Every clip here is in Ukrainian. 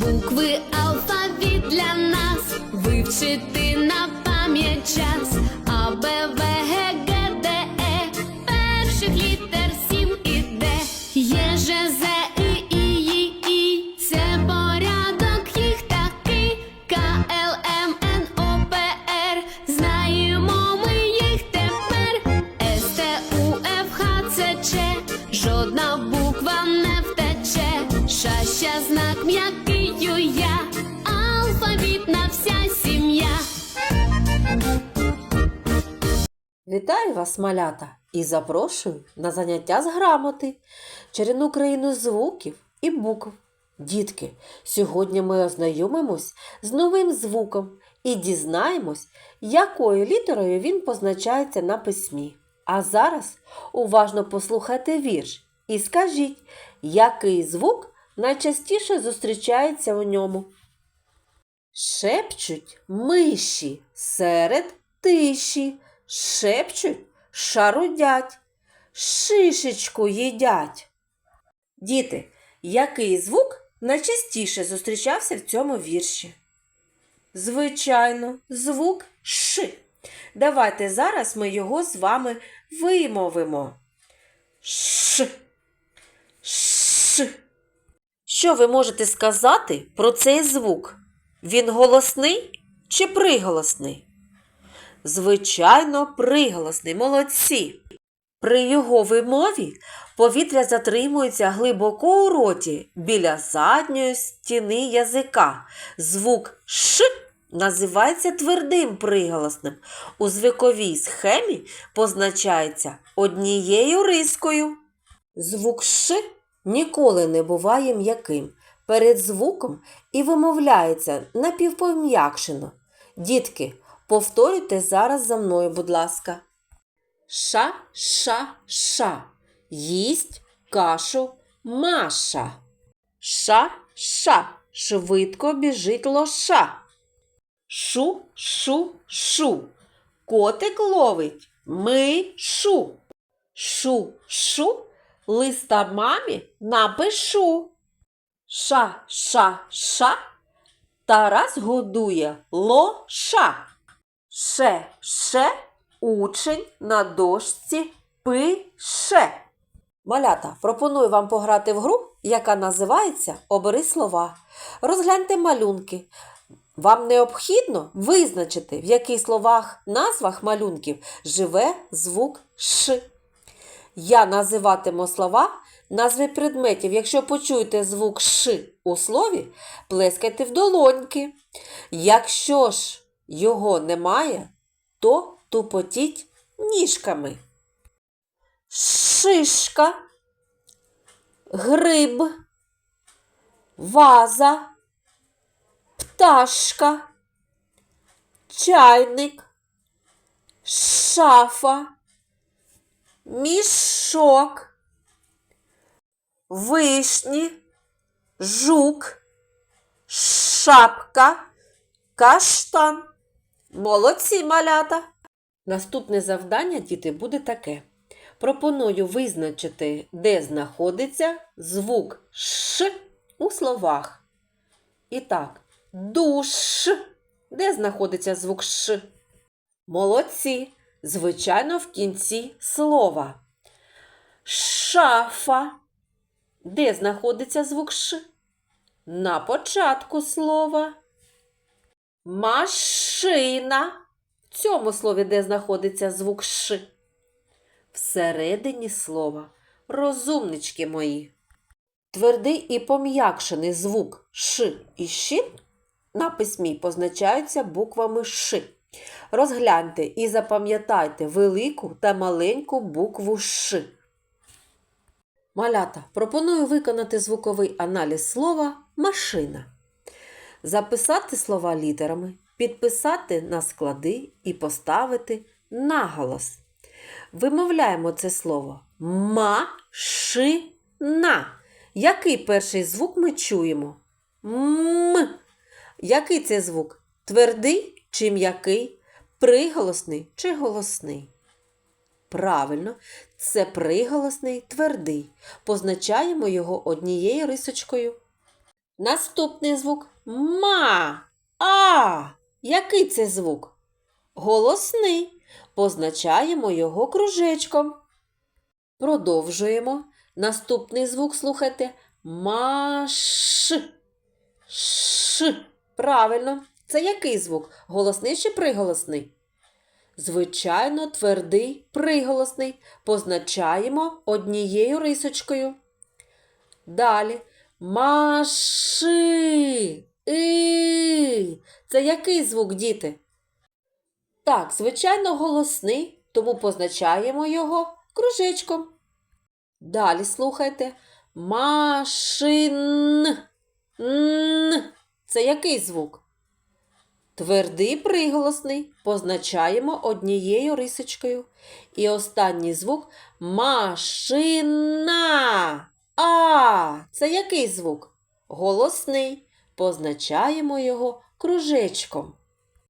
Букви алфавіт для нас вивчити на пам'ять час. Вітаю вас, малята, і запрошую на заняття з грамоти, чарівну країну звуків і букв. Дітки, сьогодні ми ознайомимось з новим звуком і дізнаємось, якою літерою він позначається на письмі. А зараз уважно послухайте вірш і скажіть, який звук найчастіше зустрічається у ньому. Шепчуть миші серед тиші, шепчуть, шарудять, шишечку їдять. Діти, який звук найчастіше зустрічався в цьому вірші? Звичайно, звук Ш. Давайте зараз ми його з вами вимовимо. Ш. Ш. Що ви можете сказати про цей звук? Він голосний чи приголосний? Звичайно, приголосний. Молодці. При його вимові повітря затримується глибоко у роті біля задньої стіни язика. Звук Ш називається твердим приголосним. У звуковій схемі позначається однією рискою. Звук Ш ніколи не буває м'яким. Перед звуком і вимовляється напівпом'якшено. Дітки, повторюйте зараз за мною, будь ласка. Ша, ша, ша. Їсть кашу Маша. Ша, ша. Швидко біжить лоша. Шу, шу, шу. Котик ловить мишу. Шу, шу. Листа мамі напишу. Ша, ша, ша. Тарас годує лоша. Ше, ше, учень на дошці пише. Малята, пропоную вам пограти в гру, яка називається Обери слова. Розгляньте малюнки. Вам необхідно визначити, в яких словах назвах малюнків живе звук Ш. Я називатиму слова, назви предметів. Якщо почуєте звук Ш у слові, плескайте в долоньки. Якщо ж його немає, то тупотіть ніжками. Шишка, гриб, ваза, пташка, чайник, шафа мішок, вишні, жук, шапка, каштан. Молодці малята. Наступне завдання, діти, буде таке. Пропоную визначити, де знаходиться звук Ш у словах. І так, душ. Де знаходиться звук Ш? Молодці. Звичайно, в кінці слова. Шафа. Де знаходиться звук Ш? На початку слова. Машина. В цьому слові де знаходиться звук Ш? Всередині слова. Розумнички мої. Твердий і пом'якшений звук Ш і Щ на письмі позначаються буквами Ш. Розгляньте і запам'ятайте велику та маленьку букву Ш. Малята, пропоную виконати звуковий аналіз слова машина. Записати слова літерами, підписати на склади і поставити наголос. Вимовляємо це слово машина. Який перший звук ми чуємо? М. Який це звук? Твердий чи м'який? Приголосний чи голосний? Правильно, це приголосний твердий. Позначаємо його однією рисочкою. Наступний звук ма. А. Який це звук? Голосний. Позначаємо його кружечком. Продовжуємо. Наступний звук слухайте. Маш. Ш. Правильно. Це який звук? Голосний чи приголосний? Звичайно, твердий приголосний. Позначаємо однією рисочкою. Далі. Маши. И. Це який звук, діти? Так, звичайно, голосний, тому позначаємо його кружечком. Далі слухайте. Машин. Н. Це який звук? Твердий приголосний позначаємо однією рисочкою. І останній звук машина. А. Це який звук? Голосний. Позначаємо його кружечком.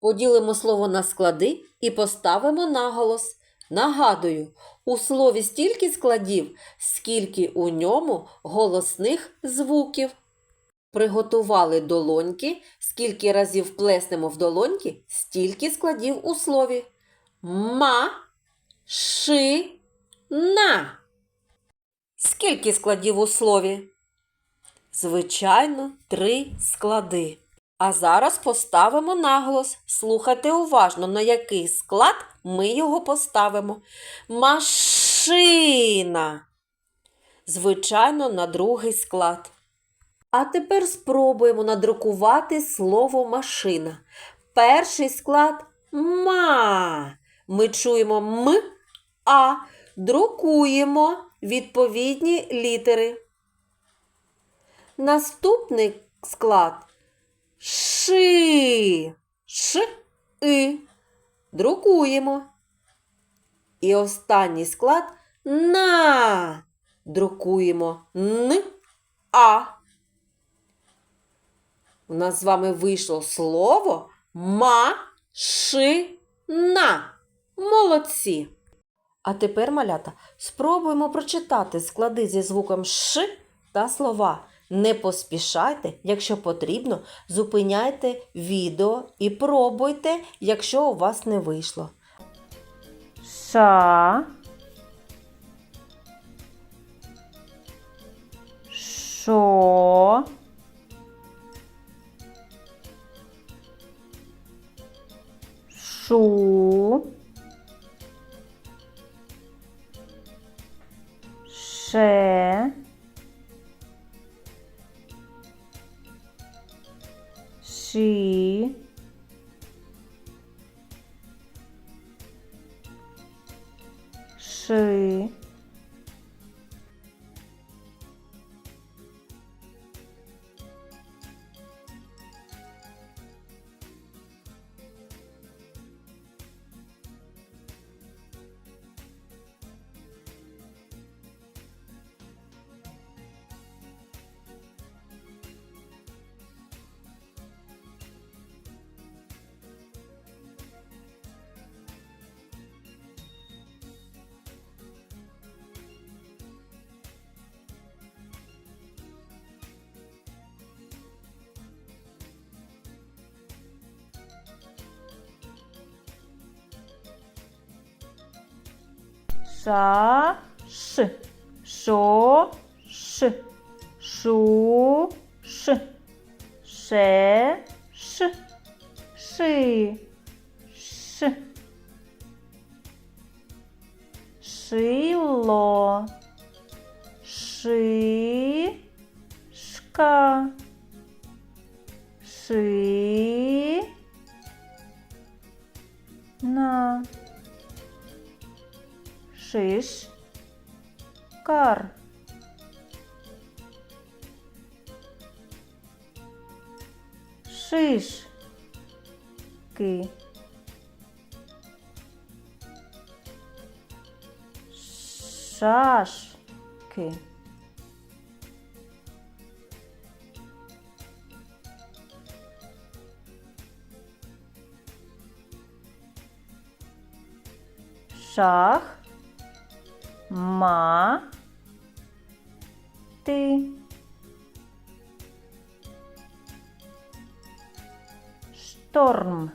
Поділимо слово на склади і поставимо наголос. Нагадую, у слові стільки складів, скільки у ньому голосних звуків. Приготували долоньки, скільки разів плеснемо в долоньки, стільки складів у слові. Ма, ши, на. Скільки складів у слові? Звичайно, три склади. А зараз поставимо наголос. Слухайте уважно, на який склад ми його поставимо. Машина. Звичайно, на другий склад. А тепер спробуємо надрукувати слово машина. Перший склад ма. Ми чуємо м, а друкуємо відповідні літери. Наступний склад ши. Ш, и. Друкуємо. І останній склад на. Друкуємо н, а. У нас з вами вийшло слово машина. Молодці! А тепер, малята, спробуємо прочитати склади зі звуком Ш та слова. Не поспішайте, якщо потрібно, зупиняйте відео і пробуйте, якщо у вас не вийшло. Ша. Шо. Шу. Ше. Ши. Ша, ш, шо, ш, шу, ш, ше, ш, ши, ш, шило, ши, шка, ши, на шиш, кар. Шишки. Шашки. Шах ма ти. Шторм.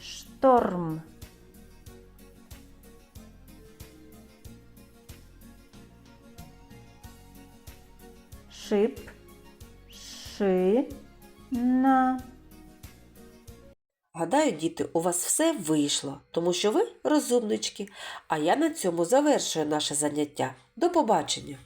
Шторм. Шип. Ши. На. Гадаю, діти, у вас все вийшло, тому що ви розумнички, а я на цьому завершую наше заняття. До побачення!